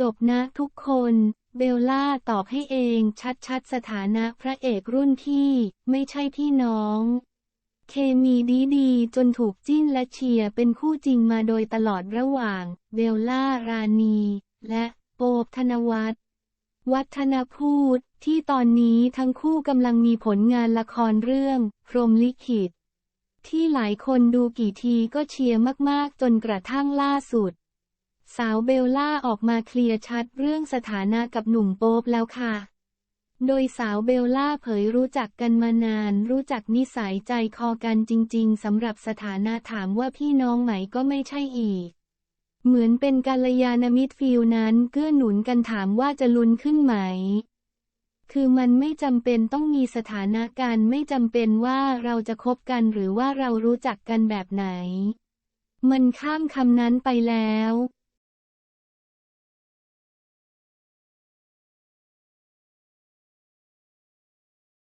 จบนะทุกคน เบลล่าตอบให้เองชัดๆ สถานะพระเอกรุ่นพี่ ไม่ใช่พี่น้อง เคมีดีดีๆจนถูกจิ้นและเชียร์เป็นคู่จริงมาโดยตลอดระหว่าง เบลล่ารานีและโปบธนวัฒน์วัฒนพูดที่ตอนนี้ทั้งคู่กำลังมีผลงานละครเรื่อง พรหมลิขิต ที่หลายคนดูกี่ทีก็เชียร์มากๆ จนกระทั่งล่าสุด สาวเบลล่าออกมาเคลียร์ชัดเรื่องสถานะกับหนุ่มโป๊บแล้วค่ะ โดยสาวเบลล่าเผยรู้จักกันมานาน รู้จักนิสัยใจคอกันจริง ๆสำหรับสถานะถามว่าพี่น้องไหมก็ไม่ใช่อีก เหมือนเป็นกัลยาณมิตรฟิลนั้นเกื้อหนุนกันถามว่าจะลุนขึ้นไหม คือมันไม่จำเป็นต้องมีสถานะกันไม่จำเป็นว่าเราจะคบกันหรือว่าเรารู้จักกันแบบไหน มันข้ามคำนั้นไปแล้ว